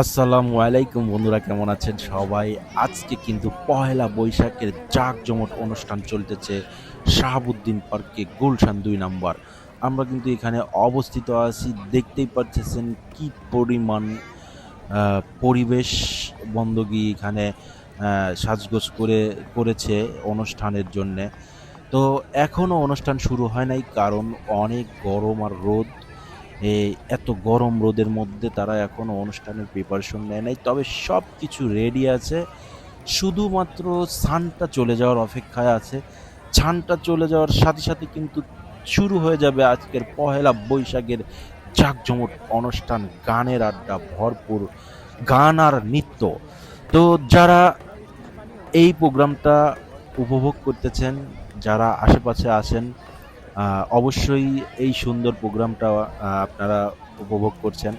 আসসালামু আলাইকুম বন্ধুরা, কেমন আছেন সবাই? আজকে কিন্তু পহেলা বৈশাখের জাঁকজমট অনুষ্ঠান চলতেছে শাহাবুদ্দিন পার্কে গুলশান দুই নাম্বার। আমরা কিন্তু এখানে অবস্থিত আছি, দেখতেই পাচ্ছেন কি পরিমাণ পরিবেশ বন্দগী এখানে সাজগোজ করে, করেছে অনুষ্ঠানের জন্যে। তো এখনও অনুষ্ঠান শুরু হয় নাই, কারণ অনেক গরম আর রোদ। এই এত গরম রোদের মধ্যে তারা এখনও অনুষ্ঠানের প্রিপারেশন নেয় নাই। তবে সব কিছু রেডি আছে। শুধুমাত্র সানটা চলে যাওয়ার অপেক্ষায় আছে। ছানটা চলে যাওয়ার সাথে সাথে কিন্তু শুরু হয়ে যাবে আজকের পহেলা বৈশাখের জাঁকজমট অনুষ্ঠান, গানের আড্ডা, ভরপুর গান আর নৃত্য। তো যারা এই প্রোগ্রামটা উপভোগ করতেছেন, যারা আশেপাশে আছেন অবশ্যই এই সুন্দর প্রোগ্রামটা আপনারা উপভোগ করছেন।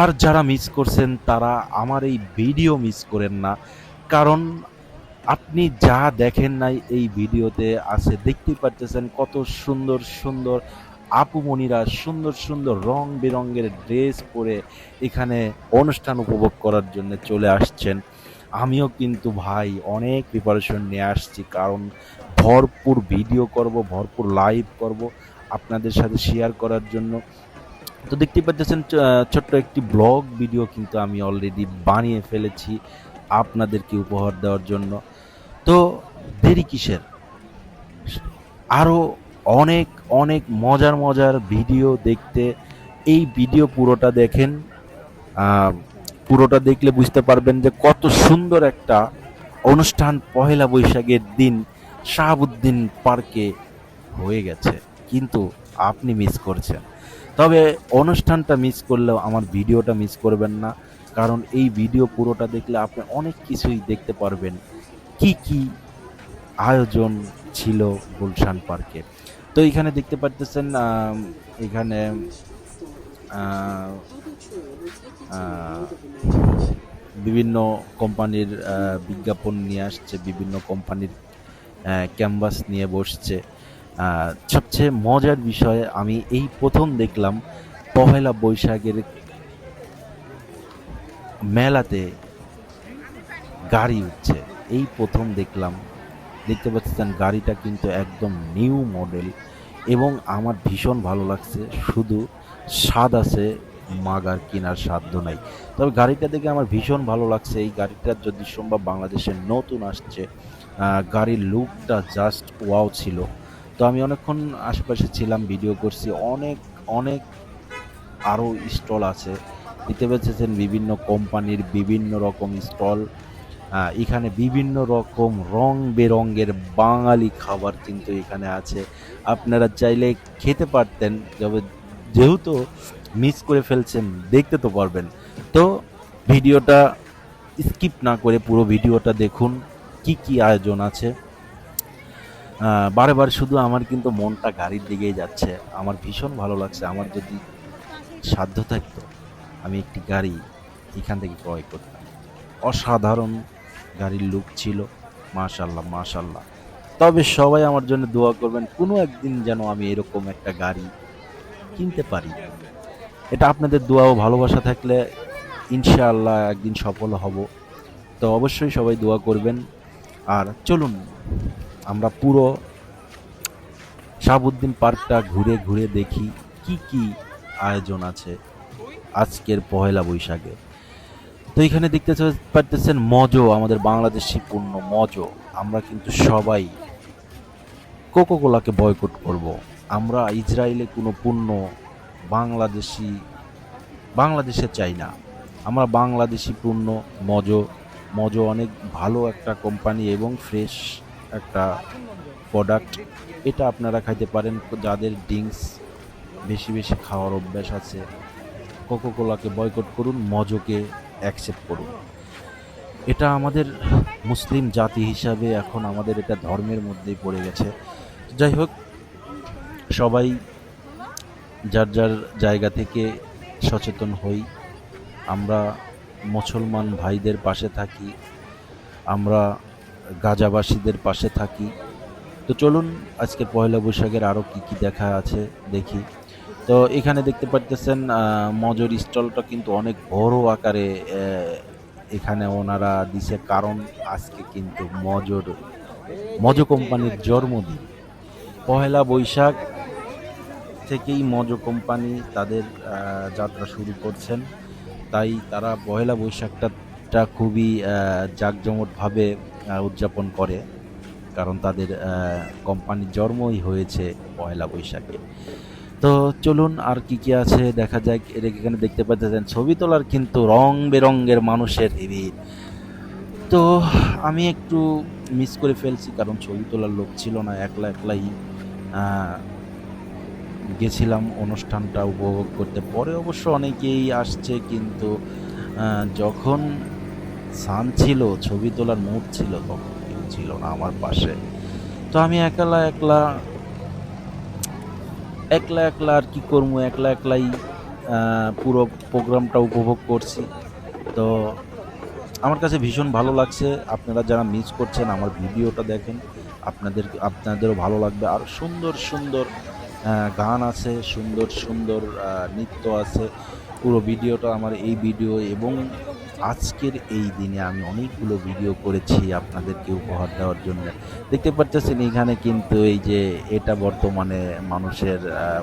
আর যারা মিস করছেন, তারা আমার এই ভিডিও মিস করেন না। কারণ আপনি যা দেখেন নাই এই ভিডিওতে আছে, দেখতেই পারতেছেন কত সুন্দর সুন্দর আপুমণিরা সুন্দর সুন্দর রং বেরঙের ড্রেস পরে এখানে অনুষ্ঠান উপভোগ করার জন্য চলে আসছেন। আমিও কিন্তু ভাই অনেক প্রিপারেশন নিয়ে আসছি, কারণ ভরপুর ভিডিও করব, ভরপুর লাইভ করব, আপনাদের সাথে শেয়ার করার জন্য। তো দেখতে পাচ্ছেন ছোট্ট একটি ব্লগ ভিডিও কিন্তু আমি অলরেডি বানিয়ে ফেলেছি আপনাদেরকে উপহার দেওয়ার জন্য। তো দেরি কিসের? আরও অনেক অনেক মজার মজার ভিডিও দেখতে। এই ভিডিও পুরোটা দেখেন পুরোটা দেখলে বুঝতে পারবেন যে কত সুন্দর একটা অনুষ্ঠান, পহেলা বৈশাখের দিন। শাহাবুদ্দিন পার্কে হয়ে গেছে, কিন্তু আপনি মিস করছেন। তবে অনুষ্ঠানটা মিস করলেও আমার ভিডিওটা মিস করবেন না, কারণ এই ভিডিও পুরোটা দেখলে আপনি অনেক কিছুই দেখতে পারবেন। কি কি আয়োজন ছিল গুলশান পার্কে। তো এখানে দেখতে পারতেছেন এখানে বিভিন্ন কোম্পানির বিজ্ঞাপন নিয়ে আসছে, বিভিন্ন কোম্পানির ক্যানভাস নিয়ে বসছে। সবচেয়ে মজার বিষয়, আমি এই প্রথম দেখলাম পহেলা বৈশাখের মেলাতে গাড়ি উঠছে। এই প্রথম দেখলাম। দেখতে পাচ্ছেন, গাড়িটা কিন্তু একদম নিউ মডেল এবং আমার ভীষণ ভালো লাগছে। শুধু স্বাদ আছে মাগার কেনার সাধ্য নাই। তবে গাড়িটা দেখে আমার ভীষণ ভালো লাগছে। এই গাড়িটা যদি সম্ভব বাংলাদেশে নতুন আসছে গাড়ির লুকটা জাস্ট ওয়াও ছিল। তো আমি অনেকক্ষণ আশেপাশে ছিলাম ভিডিও করছি, অনেক অনেক আরও স্টল আছে। দিতে পেরেছেন বিভিন্ন কোম্পানির বিভিন্ন রকম স্টল এখানে বিভিন্ন রকম রং বেরঙের বাঙালি খাবার কিন্তু এখানে আছে। আপনারা চাইলে খেতে পারতেন, তবে যেহেতু মিস করে ফেলছেন, দেখতে তো পারবেন। তো ভিডিওটা স্কিপ না করে পুরো ভিডিওটা দেখুন। কি কি আয়োজন আছে? বারে বারে শুধু আমার কিন্তু মনটা গাড়ির দিকেই যাচ্ছে। আমার ভীষণ ভালো লাগছে। আমার যদি সাধ্য থাকতো, আমি একটি গাড়ি এখান থেকে ক্রয় করতাম। অসাধারণ গাড়ির লুক ছিল। মাশাল্লাহ মাশাল্লাহ তবে সবাই আমার জন্য দোয়া করবেন, কোনো একদিন যেন আমি এরকম একটা গাড়ি কিনতে পারি। এটা আপনাদের দোয়া ও ভালোবাসা থাকলে ইনশাআল্লাহ একদিন সফল হব। তো অবশ্যই সবাই দোয়া করবেন। আর চলুন, আমরা পুরো শাহাবুদ্দিন পার্কটা ঘুরে ঘুরে দেখি কি কি আয়োজন আছে আজকের পহেলা বৈশাখে। তো এখানে দেখতে পারতেছেন মজো, আমাদের বাংলাদেশি পূর্ণ মজো। আমরা কিন্তু সবাই কোকোকোলাকে বয়কট করব। আমরা ইসরায়েলে কোনো পণ্য বাংলাদেশি, বাংলাদেশে চাই না। আমরা বাংলাদেশি পণ্য মজো মজো, অনেক ভালো একটা কোম্পানি এবং ফ্রেশ একটা প্রোডাক্ট এটা আপনারা খাইতে পারেন, যাদের ড্রিঙ্কস বেশি বেশি খাওয়ার অভ্যাস আছে কোকোকোলাকে বয়কট করুন, মজোকে অ্যাকসেপ্ট করুন। এটা আমাদের মুসলিম জাতি হিসাবে এখন আমাদের এটা ধর্মের মধ্যেই পড়ে গেছে। যাই হোক, সবাই যার যার জায়গা থেকে সচেতন হই। আমরা মুসলমান ভাইদের পাশে থাকি, আমরা গাজাবাসীদের পাশে থাকি। তো চলুন, আজকে পয়লা বৈশাখের আরও কি কি দেখা আছে দেখি। তো এখানে দেখতে পারতেছেন মজুর স্টলটা কিন্তু অনেক বড় আকারে এখানে ওনারা দিছে কারণ আজকে কিন্তু মজুর, মজো কোম্পানির জন্মদিন। পহেলা বৈশাখ থেকেই মজো কোম্পানি তাদের যাত্রা শুরু করছেন। তাই তারা পহেলা বৈশাখটা খুবই জাঁকজমটভাবে উদযাপন করে। কারণ তাদের কোম্পানির জন্মই হয়েছে পয়লা বৈশাখে। তো চলুন আর কি কি আছে দেখা যাক। এর এখানে দেখতে পাচ্ছেন, ছবি তোলার কিন্তু রং বেরঙ্গের মানুষের ভিড় তো আমি একটু মিস করে ফেলছি, কারণ ছবি তোলার লোক ছিল না, একলা একলাই গেছিলাম অনুষ্ঠানটা উপভোগ করতে। পরে অবশ্য অনেকেই আসছে, কিন্তু যখন সান ছিল, ছবি তোলার মুড ছিল, তখন কেউ ছিল না আমার পাশে। তো আমি একলা একলা একলা একলা আর কি করব? একলা একলাই পুরো প্রোগ্রামটা উপভোগ করছি। তো আমার কাছে ভীষণ ভালো লাগছে। আপনারা যারা মিস করছেন, আমার ভিডিওটা দেখেন। আপনাদের, আপনাদেরও ভালো লাগবে। আর সুন্দর সুন্দর গান আছে, সুন্দর সুন্দর নৃত্য আছে। পুরো ভিডিওটা আমার এই ভিডিও এবং আজকের এই দিনে আমি অনেকগুলো ভিডিও করেছি আপনাদেরকে উপহার দেওয়ার জন্য। দেখতে পাচ্ছেন এখানে কিন্তু এই যে এটা বর্তমানে মানুষের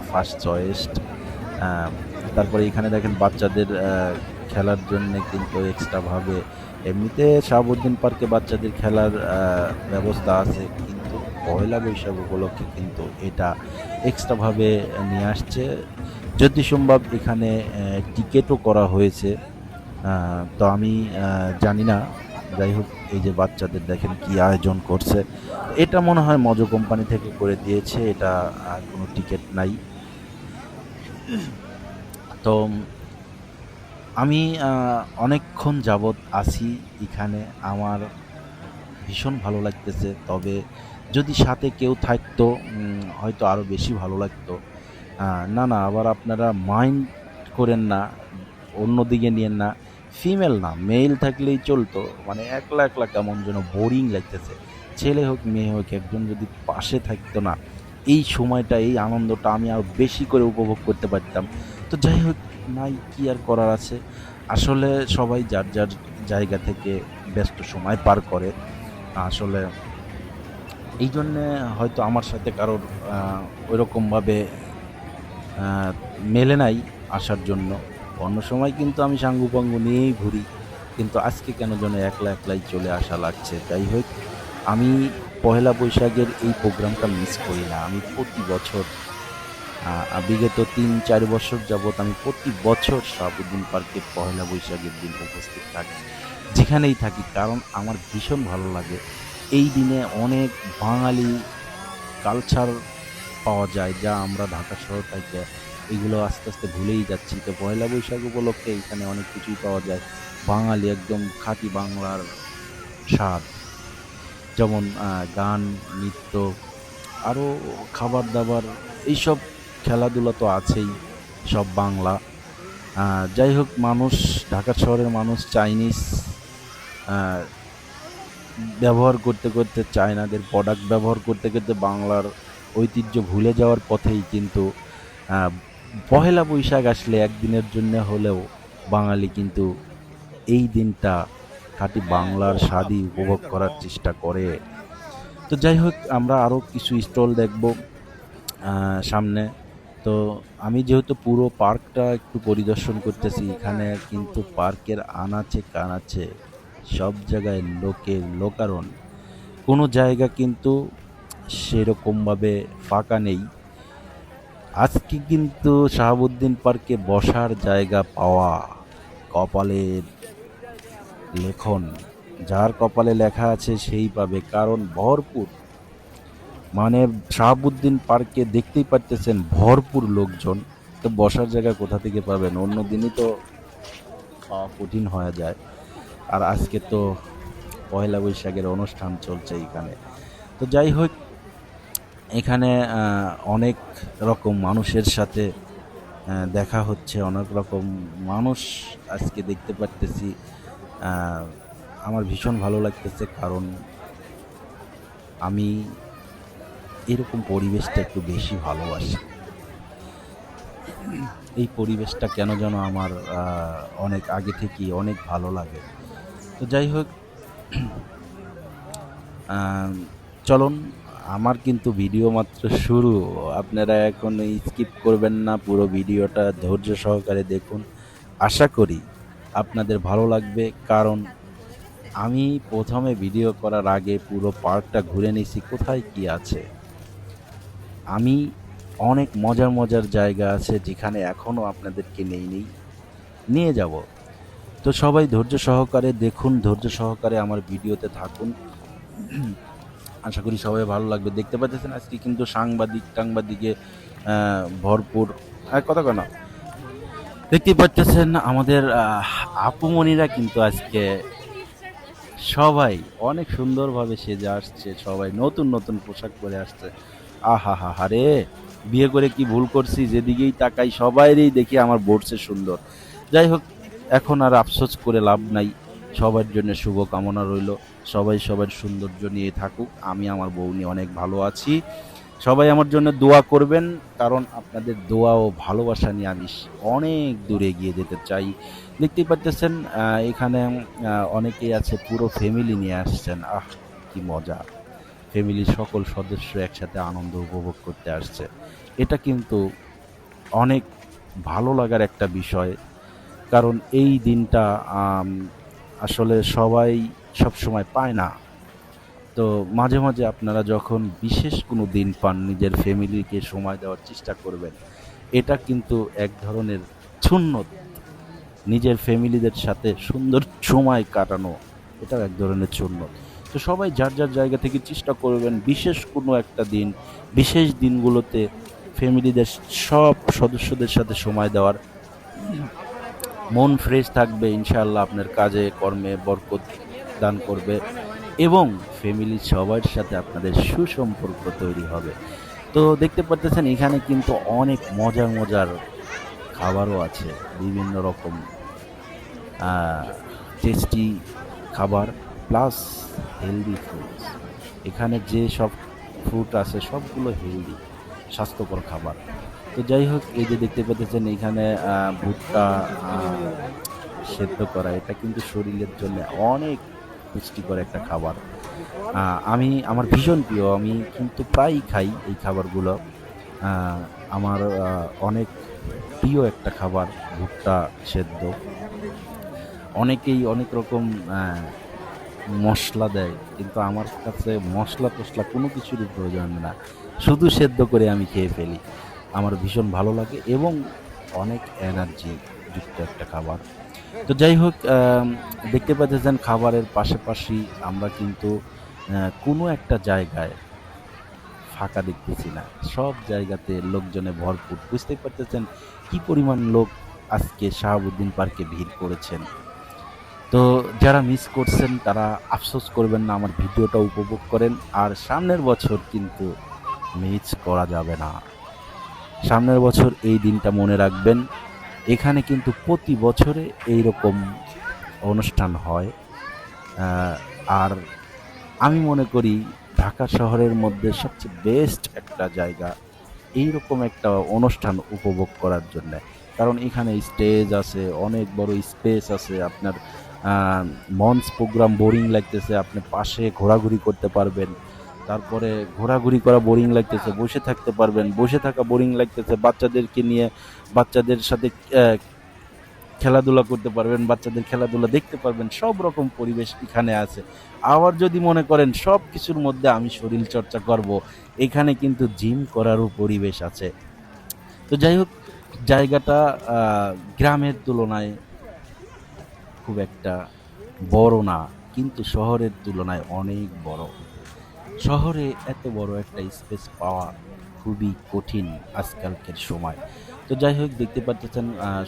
ফার্স্ট চয়েস তারপরে এখানে দেখেন বাচ্চাদের খেলার জন্য কিন্তু এক্সট্রাভাবে এমনিতে শাহাবুদ্দিন পার্কে বাচ্চাদের খেলার ব্যবস্থা আছে। পয়লা বৈশাখ উপলক্ষে কিন্তু এটা এক্সট্রাভাবে নিয়ে আসছে। যদি সম্ভব এখানে টিকেটও করা হয়েছে। তো আমি জানি না। যাই হোক, এই যে বাচ্চাদের দেখেন কি আয়োজন করছে। এটা মনে হয় মজো কোম্পানি থেকে করে দিয়েছে। এটা আর কোনো টিকিট নাই। তো আমি অনেকক্ষণ যাবৎ আছি এখানে। আমার ভীষণ ভালো লাগতেছে। তবে যদি সাথে কেউ থাকতো হয়তো আরও বেশি ভালো লাগতো। না না, আবার আপনারা মাইন্ড করেন না, অন্যদিকে নিয়েন না। ফিমেল না মেল থাকলেই চলতো। মানে একলা একলা কেমন যেন বোরিং লাগতেছে। ছেলে হোক, মেয়ে হোক, একজন যদি পাশে থাকতো না, এই সময়টা, এই আনন্দটা আমি আরও বেশি করে উপভোগ করতে পারতাম। তো যাই হোক, নাই কি আর করার আছে। আসলে সবাই যার যার জায়গা থেকে ব্যস্ত সময় পার করে, আসলে এই জন্যে হয়তো আমার সাথে কারোর ওইরকমভাবে মেলে নাই আসার জন্য। অন্য সময় কিন্তু আমি সাঙ্গু পাঙ্গু নিয়েই ঘুরি, কিন্তু আজকে কেন যেন একলা একলাই চলে আসা লাগছে। যাই হোক, আমি পহেলা বৈশাখের এই প্রোগ্রামটা মিস করি না। আমি প্রতি বছর বিগত তিন চার বছর যাবৎ আমি প্রতি বছর শাহাবুদ্দিন পার্কে পহেলা বৈশাখের দিন উপস্থিত থাকি, যেখানেই থাকি, কারণ আমার ভীষণ ভালো লাগে। এই দিনে অনেক বাঙালি কালচার পাওয়া যায়, যা আমরা ঢাকা শহর থেকে এগুলো আস্তে আস্তে ভুলেই যাচ্ছি। তো পয়লা বৈশাখ উপলক্ষে এখানে অনেক কিছুই পাওয়া যায়। বাঙালি একদম খাঁটি বাংলার স্বাদ। যেমন গান, নৃত্য আরও খাবার দাবার এইসব খেলাধুলা তো আছেই, সব বাংলা। যাই হোক, মানুষ, ঢাকা শহরের মানুষ, চাইনিজ ব্যবহার করতে করতে চায়নাদের প্রোডাক্ট ব্যবহার করতে করতে বাংলার ঐতিহ্য ভুলে যাওয়ার পথেই কিন্তু পহেলা বৈশাখ আসলে একদিনের জন্য হলেও বাঙালি কিন্তু এই দিনটা খাঁটি বাংলার স্বাদই উপভোগ করার চেষ্টা করে। তো যাই হোক, আমরা আরও কিছু স্টল দেখব সামনে। তো আমি যেহেতু পুরো পার্কটা একটু পরিদর্শন করতেছি, এখানে কিন্তু পার্কের আনাচে কানাচে সব জায়গায় লোকের লোকারণ। কোনো জায়গা কিন্তু সেরকমভাবে ফাঁকা নেই। আজকে কিন্তু শাহাবুদ্দিন পার্কে বসার জায়গা পাওয়া কপালের লেখন। যার কপালে লেখা আছে সেই পাবে, কারণ ভরপুর। মানে শাহাবুদ্দিন পার্কে দেখতেই পারতেছেন ভরপুর লোকজন। তো বসার জায়গা কোথা থেকে পাবেন? অন্য দিনই তো পাওয়া কঠিন হয়ে যায়। আর আজকে তো পয়লা বৈশাখের অনুষ্ঠান চলছে এখানে তো যাই হোক, এখানে অনেক রকম মানুষের সাথে দেখা হচ্ছে, অনেক রকম মানুষ আজকে দেখতে পারতেছি। আমার ভীষণ ভালো লাগতেছে কারণ আমি এরকম পরিবেশটা একটু বেশি ভালোবাসি। এই পরিবেশটা কেন যেন আমার অনেক আগে থেকেই অনেক ভালো লাগে। তো যাই হোক চলুন, আমার কিন্তু ভিডিও মাত্র শুরু। আপনারা এখন স্কিপ করবেন না, পুরো ভিডিওটা ধৈর্য সহকারে দেখুন। আশা করি আপনাদের ভালো লাগবে, কারণ আমি প্রথমে ভিডিও করার আগে পুরো পার্কটা ঘুরে নিয়েছি, কোথায় কি আছে। আমি অনেক মজার মজার জায়গা আছে যেখানে এখনও আপনাদেরকে নেই। নিয়ে যাব। তো সবাই ধৈর্য সহকারে দেখুন, ধৈর্য সহকারে আমার ভিডিওতে থাকুন। আশা করি সবাই ভালো লাগবে। দেখতে পাচ্ছেন আজকে কিন্তু সাংবাদিক টাংবাদিকে ভরপুর, আর কথা কেনা দেখতে পাচ্ছেন আমাদের আপুমণিরা কিন্তু আজকে সবাই অনেক সুন্দরভাবে সেজে আসছে, সবাই নতুন নতুন পোশাক পরে আসছে। আহা হা হা রে, বিয়ে করে কি ভুল করছি? যেদিকেই তাকাই সবাইরই দেখি আমার বসছে সুন্দর। যাই হোক এখন আর আফসোস করে লাভ নাই। সবার জন্য শুভ কামনা রইল। সবাই সবার সৌন্দর্য নিয়ে থাকুক। আমি আমার বউ নিয়ে অনেক ভালো আছি। সবাই আমার জন্য দোয়া করবেন, কারণ আপনাদের দোয়া ও ভালোবাসা নিয়ে আমি অনেক দূরে এগিয়ে যেতে চাই। দেখতেই পাচ্ছেন এখানে অনেকেই আছে, পুরো ফ্যামিলি নিয়ে আসছেন। আহ, কি মজা। ফ্যামিলির সকল সদস্য একসাথে আনন্দ উপভোগ করতে আসছে। এটা কিন্তু অনেক ভালো লাগার একটা বিষয়। কারণ এই দিনটা আসলে সবাই সবসময় পায় না। তো মাঝে মাঝে আপনারা যখন বিশেষ কোনো দিন পান, নিজের ফ্যামিলিকে সময় দেওয়ার চেষ্টা করবেন, এটা কিন্তু এক ধরনের সুন্নত। নিজের ফ্যামিলিদের সাথে সুন্দর সময় কাটানো, এটাও এক ধরনের সুন্নত। তো সবাই যার যার জায়গা থেকে চেষ্টা করবেন, বিশেষ কোনো একটা দিন, বিশেষ দিনগুলোতে ফ্যামিলিদের সব সদস্যদের সাথে সময় দেওয়ার। মন ফ্রেশ থাকবে ইনশাল্লাহ আপনার কাজে, কর্মে বরকত দান করবে এবং ফ্যামিলির সবার সাথে আপনাদের সুসম্পর্ক তৈরি হবে। তো দেখতে পাচ্ছেন এখানে কিন্তু অনেক মজার মজার খাবারও আছে, বিভিন্ন রকম টেস্টি খাবার প্লাস হেলদি ফুডস এখানে যে সব ফ্রুট আছে, সবগুলো হেলদি স্বাস্থ্যকর খাবার। তো যাই হোক, এই যে দেখতে পাচ্ছেন এখানে ভুট্টা সেদ্ধ করা। এটা কিন্তু শরীরের জন্য অনেক পুষ্টিকর একটা খাবার। আমি, আমার ভীষণ প্রিয়, আমি কিন্তু প্রায়ই খাই এই খাবারগুলো। আমার অনেক প্রিয় একটা খাবার, ভুট্টা সেদ্ধ। অনেকেই অনেক রকম মশলা দেয়, কিন্তু আমার কাছে মশলা টশলা কোনো কিছুরই প্রয়োজন না। শুধু সেদ্ধ করে আমি খেয়ে ফেলি। আমার ভীষণ ভালো লাগে এবং অনেক এনার্জি যুক্ত একটা খাবার। তো যাই হোক দেখতে পাচ্ছেন খাবারের পাশাপাশি আমরা কিন্তু কোনো একটা জায়গায় ফাঁকা দেখতেছি না। সব জায়গাতে লোকজনে ভরপুর। বুঝতেই পারতেছেন কি পরিমাণ লোক আজকে শাহাবুদ্দিন পার্কে ভিড় করেছেন। তো যারা মিস করছেন, তারা আফসোস করবেন না, আমার ভিডিওটা উপভোগ করেন। আর সামনের বছর কিন্তু মিস করা যাবে না। সামনের বছর এই দিনটা মনে রাখবেন। এখানে কিন্তু প্রতি বছরে এই রকম অনুষ্ঠান হয়। আর আমি মনে করি ঢাকা শহরের মধ্যে সবচেয়ে বেস্ট একটা জায়গা এই রকম একটা অনুষ্ঠান উপভোগ করার জন্য। কারণ এখানে স্টেজ আছে, অনেক বড় স্পেস আছে, আপনার মঞ্চ প্রোগ্রাম বোরিং লাগতেছে, আপনি পাশে ঘোরাঘুরি করতে পারবেন। তারপরে ঘোরাঘুরি করা বোরিং লাগতেছে, বসে থাকতে পারবেন, বসে থাকা বোরিং লাগতেছে, বাচ্চাদেরকে নিয়ে বাচ্চাদের সাথে খেলাধুলা করতে পারবেন, বাচ্চাদের খেলাধুলা দেখতে পারবেন, সব রকম পরিবেশ এখানে আছে। আবার যদি মনে করেন সব কিছুর মধ্যে আমি শরীর চর্চা করব, এখানে কিন্তু জিম করারও পরিবেশ আছে। তো যাই হোক, জায়গাটা গ্রামের তুলনায় খুব একটা বড় না, কিন্তু শহরের তুলনায় অনেক বড়। শহরে এত বড় একটা স্পেস পাওয়া খুবই কঠিন আজকালকের সময়। তো যাই হোক, দেখতে পাচ্ছেন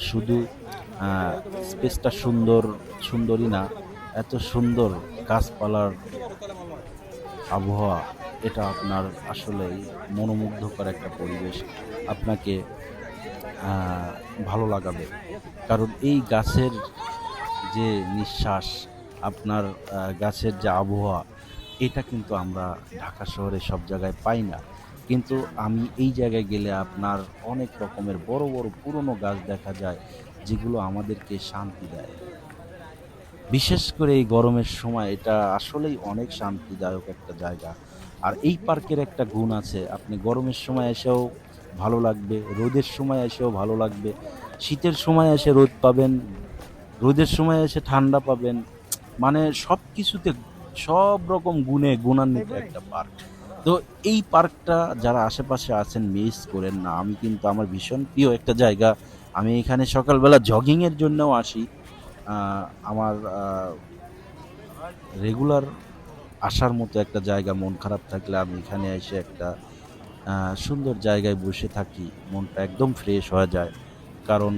শুধু স্পেসটা সুন্দর, সুন্দরই না, এত সুন্দর গাছপালার আবহাওয়া, এটা আপনার আসলে মনোমুগ্ধকর একটা পরিবেশ আপনাকে ভালো লাগাবে। কারণ এই গাছের যে নিঃশ্বাস, আপনার গাছের যে আবহাওয়া এটা কিন্তু আমরা ঢাকা শহরে সব জায়গায় পাই না। কিন্তু আমি এই জায়গায় গেলে আপনার অনেক রকমের বড় বড় পুরনো গাছ দেখা যায়, যেগুলো আমাদেরকে শান্তি দেয়। বিশেষ করে এই গরমের সময় এটা আসলেই অনেক শান্তিদায়ক একটা জায়গা। আর এই পার্কের একটা গুণ আছে, আপনি গরমের সময় এসেও ভালো লাগবে, রোদের সময় এসেও ভালো লাগবে। শীতের সময় এসে রোদ পাবেন, রোদের সময় এসে ঠান্ডা পাবেন। মানে সব কিছুতে সব রকম গুণে গুণান্বিত একটা পার্ক তো এই পার্কটা যারা আশেপাশে আছেন মিস করেন না। আমি কিন্তু আমার ভীষণ প্রিয় একটা জায়গা। আমি এখানে সকালবেলা জগিংয়ের জন্যও আসি। আমার রেগুলার আসার মতো একটা জায়গা। মন খারাপ থাকলে আমি এখানে এসে একটা সুন্দর জায়গায় বসে থাকি। মনটা একদম ফ্রেশ হয়ে যায়। কারণ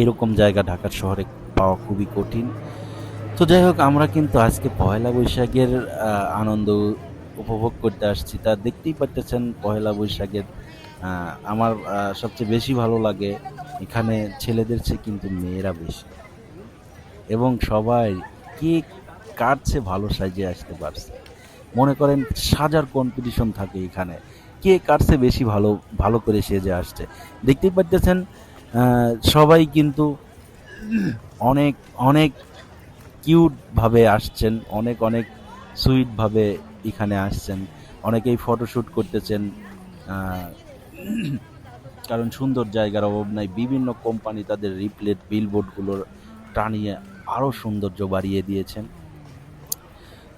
এরকম জায়গা ঢাকার শহরে পাওয়া খুবই কঠিন। তো যাই হোক, আমরা কিন্তু আজকে পয়লা বৈশাখের আনন্দ উপভোগ করতে আসছি। তা দেখতেই পারতেছেন পয়লা বৈশাখের আমার সবচেয়ে বেশি ভালো লাগে এখানে ছেলেদের চেয়ে কিন্তু মেয়েরা বেশি। এবং সবাই কে চেয়ে ভালো সাজিয়ে আসতে পারছে। মনে করেন সাজার কম্পিটিশন থাকে এখানে। কে চেয়ে বেশি ভালো ভালো করে সেজে আসছে। দেখতেই পাচ্ছেন সবাই কিন্তু অনেক অনেক কিউটভাবে আসছেন, অনেক অনেক সুইটভাবে এখানে আসছেন, অনেকেই ফটোশ্যুট করতেছেন কারণ সুন্দর জায়গার অভাব নাই, বিভিন্ন কোম্পানি তাদের রিপ্লেট বিলবোর্ডগুলোর টানিয়ে আরও সৌন্দর্য বাড়িয়ে দিয়েছেন।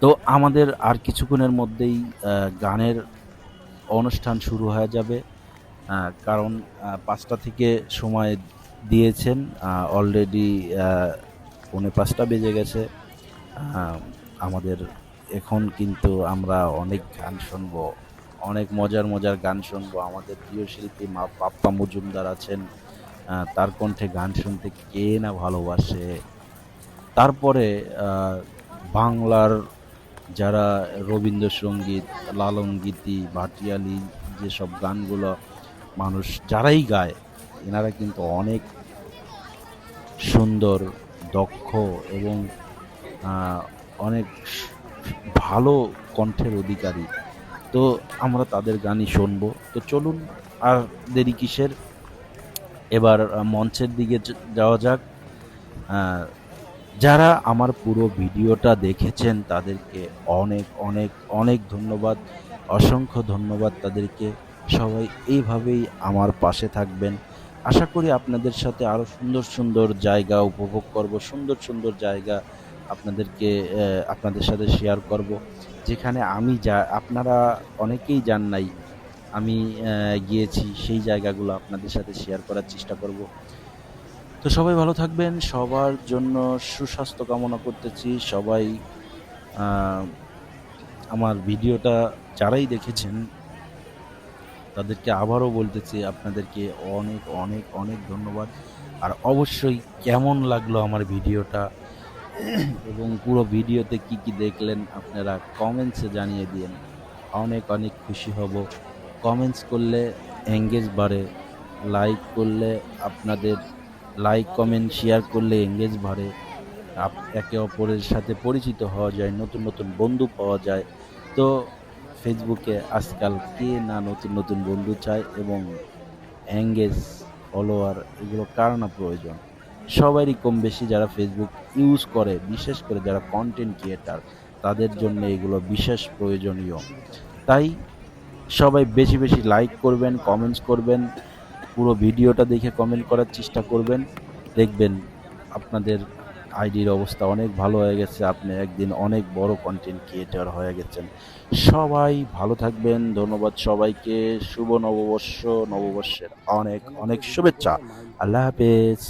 তো আমাদের আর কিছুক্ষণের মধ্যেই গানের অনুষ্ঠান শুরু হয়ে যাবে কারণ পাঁচটা থেকে সময় দিয়েছেন অলরেডি পৌনে পাঁচটা বেজে গেছে। আমাদের এখন কিন্তু আমরা অনেক গান শুনব, অনেক মজার মজার গান শুনব। আমাদের প্রিয় শিল্পী মা পাপ্পা মজুমদার আছেন। তার কণ্ঠে গান শুনতে কে না ভালোবাসে। তারপরে বাংলার যারা রবীন্দ্রসঙ্গীত, লালন গীতি, ভাটিয়ালি যেসব গানগুলো মানুষ যারাই গায়, এনারা কিন্তু অনেক সুন্দর দক্ষ এবং অনেক ভালো কণ্ঠের অধিকারী। তো আমরা তাদের গানই শুনব। তো চলুন, আর দেরি কিসের? এবার মঞ্চের দিকে যাওয়া যাক। যারা আমার পুরো ভিডিওটা দেখেছেন, তাদেরকে অনেক অনেক অনেক ধন্যবাদ। অসংখ্য ধন্যবাদ তাদেরকে। সবাই এইভাবেই আমার পাশে থাকবেন। আশা করি আপনাদের সাথে আরও সুন্দর সুন্দর জায়গা উপভোগ করব, সুন্দর সুন্দর জায়গা আপনাদেরকে আপনাদের সাথে শেয়ার করব। যেখানে আমি যা, আপনারা অনেকেই যান নাই, আমি গিয়েছি, সেই জায়গাগুলো আপনাদের সাথে শেয়ার করার চেষ্টা করব। তো সবাই ভালো থাকবেন, সবার জন্য সুস্বাস্থ্য কামনা করতেছি। সবাই আমার ভিডিওটা যারাই দেখেছেন তাদেরকে আবারও বলতেছি, আপনাদেরকে অনেক অনেক অনেক ধন্যবাদ। আর অবশ্যই কেমন লাগল আমার ভিডিওটা? এবং পুরো ভিডিওতে কি কি দেখলেন আপনারা কমেন্টসে জানিয়ে দিন। অনেক অনেক খুশি হব। কমেন্টস করলে এঙ্গেজ বাড়ে লাইক করলে আপনাদের লাইক কমেন্ট শেয়ার করলে এঙ্গেজ বাড়ে। একে অপরের সাথে পরিচিত হওয়া যায়, নতুন নতুন বন্ধু পাওয়া যায়। তো ফেসবুকে আজকাল কে না নতুন নতুন বন্ধু চায় এবং অ্যাঙ্গেজ ফলোয়ার, এগুলো কার না প্রয়োজন? সবারই কম বেশি যারা ফেসবুক ইউজ করে, বিশেষ করে যারা কন্টেন্ট ক্রিয়েটার তাদের জন্য এগুলো বিশেষ প্রয়োজনীয়। তাই সবাই বেশি বেশি লাইক করবেন কমেন্টস করবেন, পুরো ভিডিওটা দেখে কমেন্ট করার চেষ্টা করবেন। দেখবেন আপনাদের আইডির অবস্থা অনেক ভালো হয়ে গেছে। আপনি একদিন অনেক বড় কন্টেন্ট ক্রিয়েটর হয়ে গেছেন। সবাই ভালো থাকবেন। ধন্যবাদ সবাইকে। শুভ নববর্ষ। নববর্ষের অনেক অনেক শুভেচ্ছা। আল্লাহ হাফেজ।